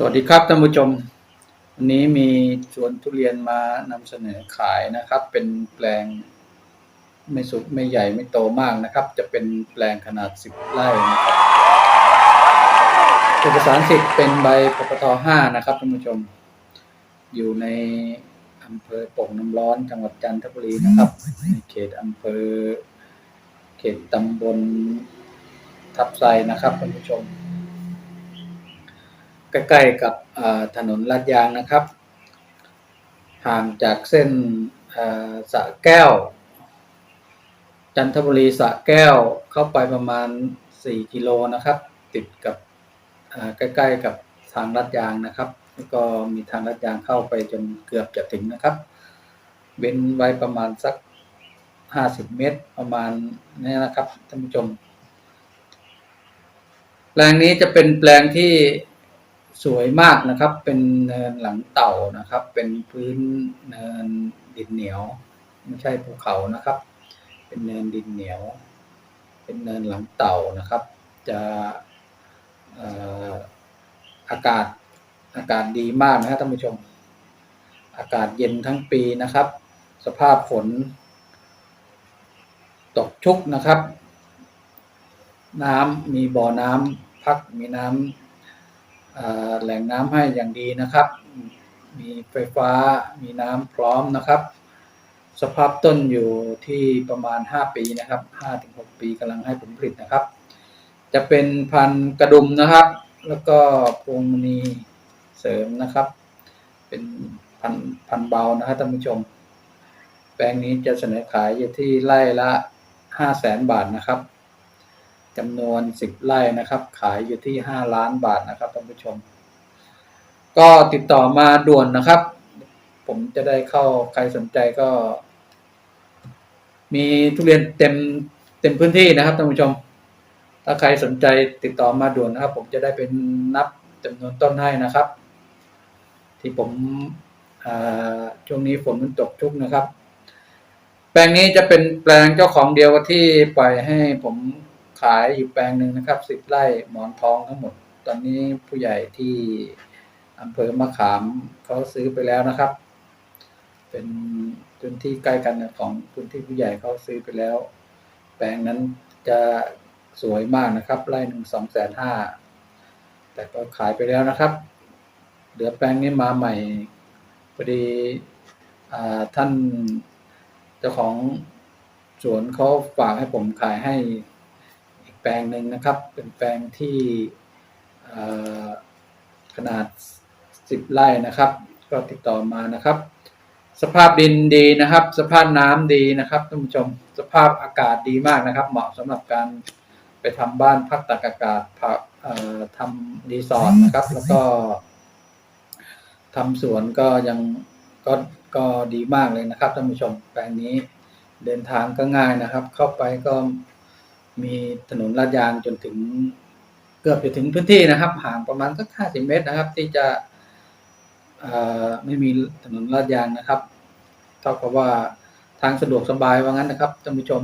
สวัสดีครับท่านผู้ชม วันนี้มีสวนทุเรียนมานำเสนอขายนะครับ เป็นแปลงไม่สุดไม่ใหญ่ไม่โตมากนะครับ จะเป็นแปลงขนาด 10 ไร่นะครับเอกสารสิทธิ์เป็นใบปปท5นะครับท่านผู้ชม อยู่ในอำเภอโป่งน้ำร้อนจังหวัดจันทบุรีนะครับในเขตอำเภอ เขตตำบลทับไซนะครับท่านผู้ชม ใกล้ๆกับถนนลาดยางนะครับ ห่างจากเส้นสะแก้ว จันทบุรีสะแก้วเข้าไปประมาณ 4 กิโลนะครับ ติดกับใกล้ๆกับทางลาดยางนะครับแล้วก็มีทางลาดยางเข้าไปจนเกือบจะถึงนะครับ เว้นไว้ประมาณสัก 50 เมตรประมาณนี้นะครับท่านผู้ชมแปลงนี้จะเป็นแปลงที่ สวยมากนะครับ เป็นเนินหลังเต่านะครับ เป็นพื้นเนินดินเหนียว ไม่ใช่ภูเขานะครับ เป็นเนินดินเหนียว เป็นเนินหลังเต่านะครับ จะอากาศอากาศดีมากนะครับท่านผู้ชม อากาศเย็นทั้งปีนะครับ สภาพฝน ตกชุกนะครับ น้ำมีบ่อน้ำพักมีน้ำ แหล่งน้ำให้อย่างดีนะครับ มีไฟฟ้ามีน้ำพร้อมนะครับ สภาพต้นอยู่ที่ประมาณ 5 ปีนะครับ5-6ปีกำลังให้ผลผลิตนะครับ จะเป็นพันธุ์กระดุมนะครับ แล้วก็พวงมณีเสริมนะครับ เป็นพันพันเบานะครับท่านผู้ชม แปลงนี้จะเสนอขายอยู่ที่ไร่ละห้าแสนบาทนะครับ จำนวนสิบไร่นะครับ ขายอยู่ที่ห้าล้านบาทนะครับท่านผู้ชม ก็ติดต่อมาด่วนนะครับ ผมจะได้เข้าใครสนใจก็ มีทุเรียนเต็มเต็มพื้นที่นะครับท่านผู้ชม ถ้าใครสนใจติดต่อมาด่วนนะครับ ผมจะได้เป็นนับจำนวนต้นให้นะครับ ที่ผมช่วงนี้ฝนมันตกชุกนะครับ แปลงนี้จะเป็นแปลงเจ้าของเดียวที่ปล่อยให้ผม ขายอยู่แปลงหนึ่งนะครับสิบไร่หมอนทองทั้งหมด ตอนนี้ผู้ใหญ่ที่อำเภอมะขามเขาซื้อไปแล้วนะครับ เป็นพื้นที่ใกล้กันของพื้นที่ผู้ใหญ่เขาซื้อไปแล้ว แปลงนั้นจะสวยมากนะครับ ไร่หนึ่งสองแสนห้าแต่ก็ขายไปแล้วนะครับ เหลือแปลงนี้มาใหม่พอดีท่านเจ้าของสวนเขาฝากให้ผมขายให้ แปลงหนึ่งนะครับ เป็นแปลงที่อ่าขนาดสิบไร่นะครับ ก็ติดต่อมานะครับ สภาพดินดีนะครับ สภาพน้ำดีนะครับท่านผู้ชมสภาพอากาศดีมากนะครับ เหมาะสำหรับการไปทำบ้านพักตากอากาศพักเอ่อทำรีสอร์ทนะครับ แล้วก็ทำสวนก็ยังก็ก็ดีมากเลยนะครับท่านผู้ชมแปลงนี้เดินทางก็ง่ายนะครับ เข้าไปก็ มีถนนลาดยางจนถึงเกือบจะถึงพื้นที่นะครับ ห่างประมาณสักห้าสิบเมตรนะครับ ที่จะไม่มีถนนลาดยางนะครับเท่ากับว่าทางสะดวกสบายว่างั้นนะครับท่านผู้ชม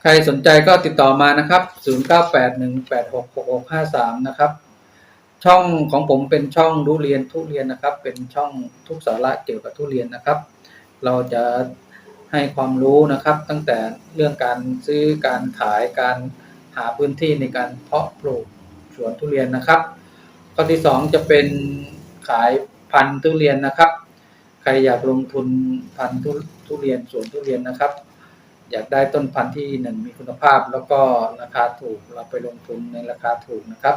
ใครสนใจก็ติดต่อมานะครับ 0981866653 นะครับ ช่องของผมเป็นช่องรู้เรียนทุเรียนนะครับ เป็นช่องทุกสาระเกี่ยวกับทุเรียนนะครับ เราจะ ให้ความรู้นะครับ ตั้งแต่เรื่องการซื้อการขายการหาพื้นที่ในการเพาะปลูกสวนทุเรียนนะครับ ข้อที่สองจะเป็นขายพันธุ์ทุเรียนนะครับ ใครอยากลงทุนพันธุ์ทุเรียนสวนทุเรียนนะครับ อยากได้ต้นพันธุ์ที่หนึ่งมีคุณภาพ แล้วก็ราคาถูกเราไปลงทุนในราคาถูกนะครับ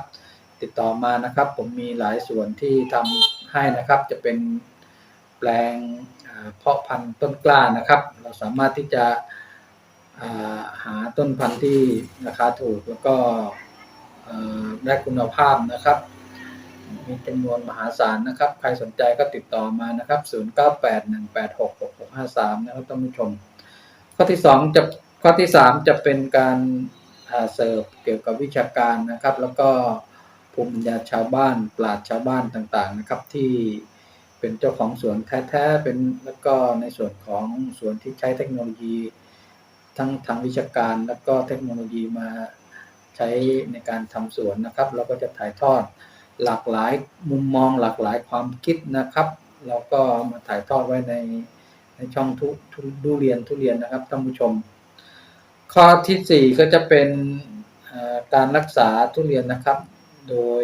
ติดต่อมานะครับ ผมมีหลายส่วนที่ทำให้นะครับ จะเป็นแปลง เพาะพันธุ์ต้นกล้านะครับ เราสามารถที่จะหาต้นพันธุ์ที่ราคาถูกแล้วก็ได้คุณภาพนะครับ มีจำนวนมหาศาลนะครับ ใครสนใจก็ติดต่อมานะครับ 0981866653 นะครับท่านผู้ชม ข้อที่สองจะข้อที่สามจะเป็นการเสิร์ฟเกี่ยวกับวิชาการนะครับ แล้วก็ภูมิปัญญาชาวบ้านปราชญ์ชาวบ้านต่างๆนะครับที่ เป็นเจ้าของสวนแท้ๆเป็นแล้วก็ในส่วนของสวนที่ใช้เทคโนโลยี ทั้งทางวิชาการแล้วก็เทคโนโลยีมาใช้ในการทำสวนนะครับ เราก็จะถ่ายทอดหลากหลายมุมมองหลากหลายความคิดนะครับ เราก็มาถ่ายทอดไว้ในในช่องทุทุดูเรียนทุเรียนนะครับท่านผู้ชม ข้อที่สี่ก็จะเป็นการรักษาทุเรียนนะครับ โดย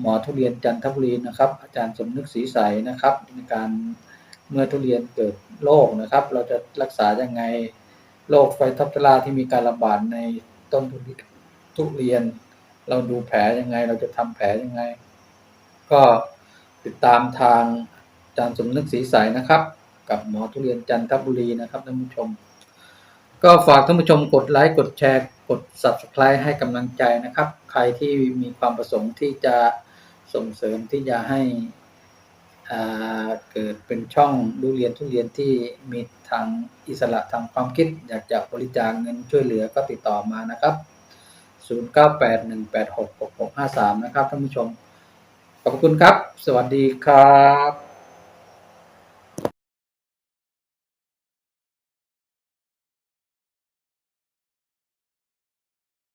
หมอทุเรียนจันทบุรีนะครับ อาจารย์สมนึกศรีใสนะครับในการเมื่อทุเรียนเกิดโรคนะครับ เราจะรักษายังไงโรคไฟท็อปเทอราที่มีการระบาดในต้นทุเรียน เราดูแผลยังไง เราจะทำแผลยังไง ก็ติดตามทางอาจารย์สมนึกศรีใสนะครับ กับหมอทุเรียนจันทบุรีนะครับท่านผู้ชม ก็ฝากท่านผู้ชมกดไลค์กดแชร์ กด subscribe ให้กำลังใจนะครับ ใครที่มีความประสงค์ที่จะส่งเสริมที่จะให้อ่าเกิดเป็นช่องดูเรียนทุเรียนที่มีทางอิสระทางความคิด อยากจะบริจาคเงินช่วยเหลือก็ติดต่อมานะครับ 0981866653 นะครับท่านผู้ชม ขอบคุณครับ สวัสดีครับ